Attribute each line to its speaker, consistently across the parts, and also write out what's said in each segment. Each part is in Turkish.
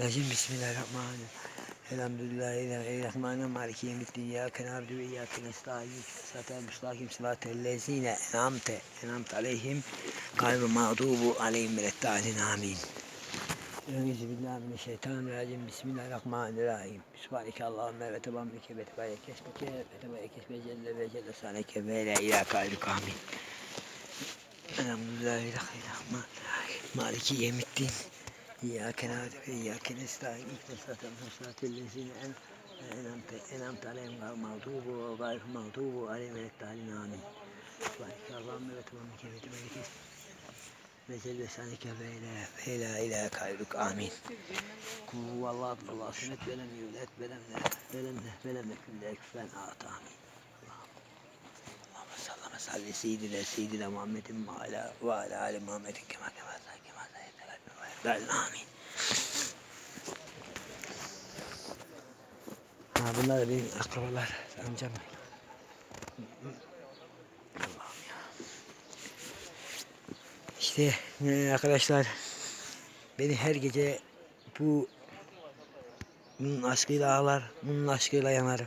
Speaker 1: Euzubillahimineşşeytanirracim. Bismillahirrahmanirrahim. Elhamdülillahi maliki yevmiddin. İyyâke na'budu ve iyyâke nestaîn. Sıratel müstakim sıratellezîne en'amte en'amte aleyhim gayril mağdubu aleyhim veleddâlin amin. Euzubillahimineşşeytanirracim. Bismillahirrahmanirrahim. Sübhaneke Allahümme ve tebamlike ve tebâye keşbeke ve tebâye keşbe celle ve celle saneke ve la ilâ gayrük amin. Elhamdülillahi Rahmanirrahim. Maliki yevmiddin. İyyâke nâbudu ve iyyâke nestaîn. İhdina sıratel müstakim en en'amte en'amte aleyhim gayril mağdubu ve gayril mağdubu aleyhim veleddâlin amin. Sübhaneke Allahümme ve tebamlike ve tebâye keşbeke ve celle saneke ve la ve la ilâ gayrük amin. Kul huvallahu Allahu sünnet ve lem yulet ve lem ve lem ve lem yekun lehu kufuven ahad amin. Allahümme salli ve amin. Ha, bunlar da benim akrabalar, amcam. İşte e, arkadaşlar beni her gece bu bunun aşkıyla ağlar, bunun aşkıyla yanar.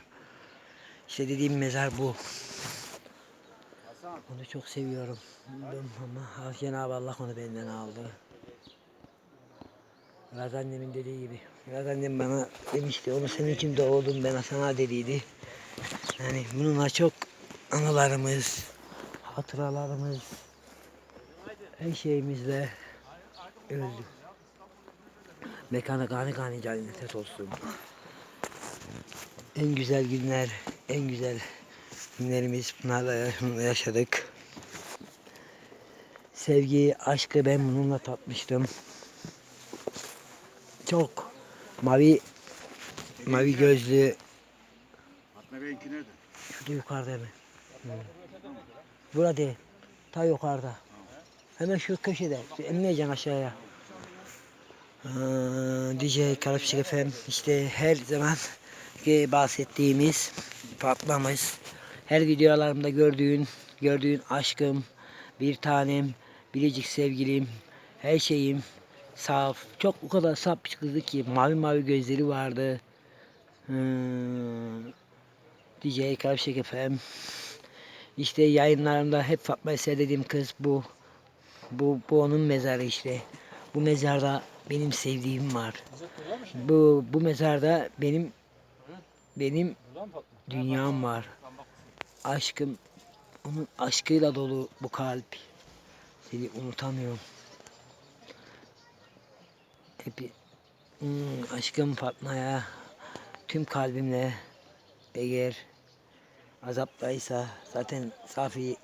Speaker 1: İşte dediğim mezar bu. Onu çok seviyorum. Ama Cenab-ı Allah onu benden aldı. Biraz annemin dediği gibi. Biraz annem bana demişti, onu senin için doğdum ben sana dediydi. Yani bununla çok anılarımız, hatıralarımız, her şeyimizle öldü. Mekanı gani gani cennet olsun. En güzel günler, en güzel günlerimiz bunlarla yaşadık. Sevgi, aşkı ben bununla tatmıştım. Çok mavi mavi gözlü
Speaker 2: Fatma Bey'inki nerede?
Speaker 1: şurada yukarıda hemen. Hı. Burada değil. Ta yukarıda. Hemen şu köşede. Emniyeceksin aşağıya. Aa, DJ Karapşık FM işte her zaman ki bahsettiğimiz Fatma'mız her videolarımda gördüğün gördüğün aşkım bir tanem biricik sevgilim her şeyim saf çok o kadar saf bir kızdı ki mavi mavi gözleri vardı hmm, DJ Karapşık FM işte yayınlarımda hep Fatma'yı seyredediğim kız bu bu, bu onun mezarı işte bu mezarda benim sevdiğim var. Bu bu mezarda benim benim dünyam var. Aşkım onun aşkıyla dolu bu kalp. Seni unutamıyorum. Hep hmm, aşkım Fatma'ya tüm kalbimle eğer azaptaysa zaten Safi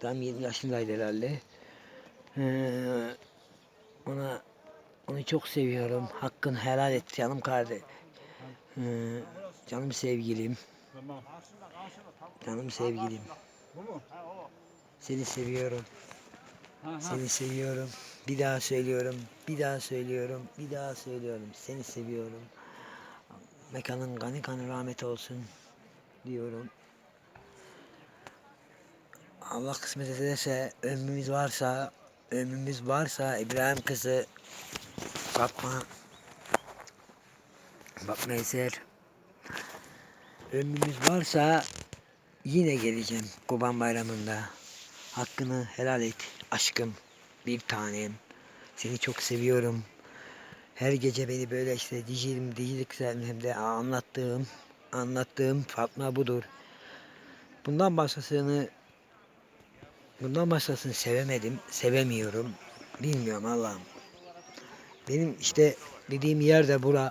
Speaker 1: tam 20 yaşındaydı herhalde. Ee, ona onu çok seviyorum. Hakkını helal et canım kardeş. Ee, canım sevgilim. Canım sevgilim. Seni seviyorum. Seni seviyorum. Bir daha söylüyorum. Bir daha söylüyorum. Bir daha söylüyorum. Seni seviyorum. Mekanın gani gani rahmet olsun diyorum. Allah kısmet ederse ömrümüz varsa ömrümüz varsa İbrahim kızı Fatma Fatma Eser ömrümüz varsa yine geleceğim Kurban Bayramı'nda. Hakkını helal et aşkım bir tanem. Seni çok seviyorum. Her gece beni böyle işte dicilim dicilik hem de anlattığım anlattığım Fatma budur. Bundan başkasını bundan başkasını sevemedim, sevemiyorum. Bilmiyorum Allah'ım. Benim işte dediğim yer de bura.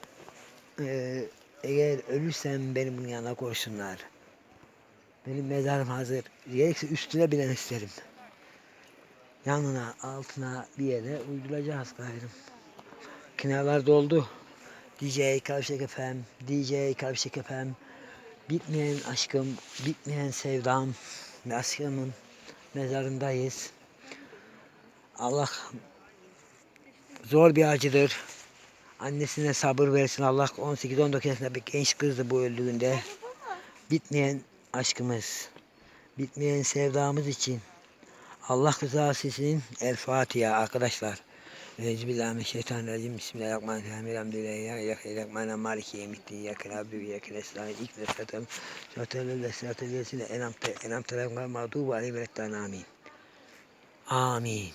Speaker 1: Ee, eğer ölürsem benim yanına koysunlar. Benim mezarım hazır. Gerekse üstüne bilen isterim. Yanına, altına bir yere uyduracağız gayrım. Kenarlar doldu. DJ Kavşak FM, DJ Kavşak FM. Bitmeyen aşkım, bitmeyen sevdam ve aşkımın mezarındayız. Allah zor bir acıdır. Annesine sabır versin Allah 18-19 yaşında bir genç kızdı bu öldüğünde. Bitmeyen aşkımız, bitmeyen sevdamız için Allah rızası için El Fatiha arkadaşlar. Euzubillahimineşşeytanirracim. Bismillahirrahmanirrahim. Elhamdülillahi. Rahmanirrahim. Maliki yevmiddin. İyyâke na'budu ve iyyâke nestaîn. İhdina sıratal sıratal lezîne sıratal lezîne en'amte en'amte aleyhim mağdûbi aleyhim ve Amin. Amin.